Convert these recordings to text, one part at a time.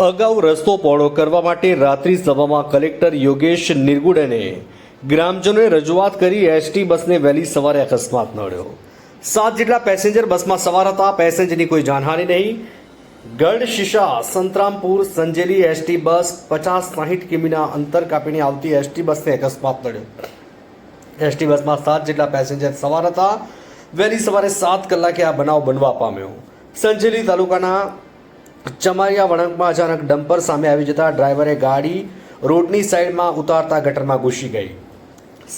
અગાઉ રસ્તો પહોળો કરવા માટે રાત્રિ સભામાં કલેક્ટર યોગેશ નિર્ગુડને ગ્રામજનોએ રજૂઆત કરી એસટી બસને વહેલી સવારે અકસ્માત નડ્યો. સાત જેટલા પેસેન્જર બસમાં સવાર હતા. પેસેન્જરની કોઈ જાનહાનિ નહીં. ગઢ, શીશા, સંતરામપુર, સંજેલી એસટી બસ પચાસ સાહીઠ કિમીના અંતર કાપીને આવતી એસટી બસને અકસ્માત નડ્યો. એસટી બસમાં સાત જેટલા પેસેન્જર સવાર હતા. વહેલી સવારે સાત કલાકે આ બનાવ બનવા પામ્યો. સંજેલી તાલુકાના ચમારિયા વળાંકમાં અચાનક ડમ્પર સામે આવી જતા ડ્રાઈવરે ગાડી રોડની સાઈડમાં ઉતારતા ગટરમાં ઘૂસી ગઈ.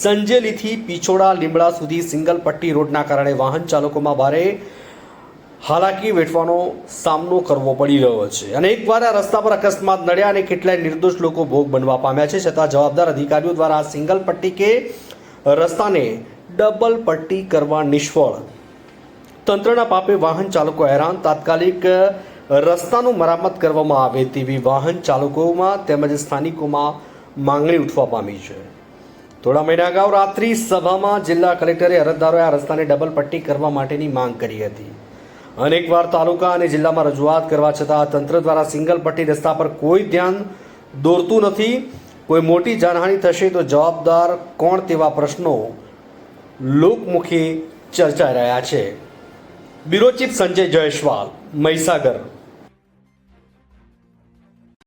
સંજેલીથી પીછોડા લીમડા સુધી સિંગલ પટ્ટી રોડના કારણે વાહન ચાલકોમાં ભારે હાલાકી વેઠવાનો સામનો કરવો પડી રહ્યો છે. અને એકવાર આ રસ્તા પર અકસ્માત નડ્યા અને કેટલાય નિર્દોષ લોકો ભોગ બનવા પામ્યા છે, છતાં જવાબદાર અધિકારીઓ દ્વારા સિંગલ પટ્ટી કે રસ્તાને ડબલ પટ્ટી કરવા નિષ્ફળ. તંત્રના પાપે વાહન ચાલકો હેરાન. તાત્કાલિક રસ્તાનું મરામત કરવામાં આવે તેવી વાહન ચાલકોમાં તેમજ સ્થાનિકોમાં માંગણી ઉઠવા પામી છે. થોડા મહિના અગાઉ રાત્રિ સભામાં જિલ્લા કલેક્ટરે અરજદારોએ આ રસ્તાને ડબલ પટ્ટી કરવા માટેની માંગ કરી હતી. અનેકવાર તાલુકા અને જિલ્લામાં રજૂઆત કરવા છતાં તંત્ર દ્વારા સિંગલ પટ્ટી રસ્તા પર કોઈ ધ્યાન દોરતું નથી. કોઈ મોટી જાનહાનિ થશે તો જવાબદાર કોણ તેવા પ્રશ્નો લોકમુખી ચર્ચાઈ રહ્યા છે. Bureau chief Sanjay Jaiswal, Mahisagar.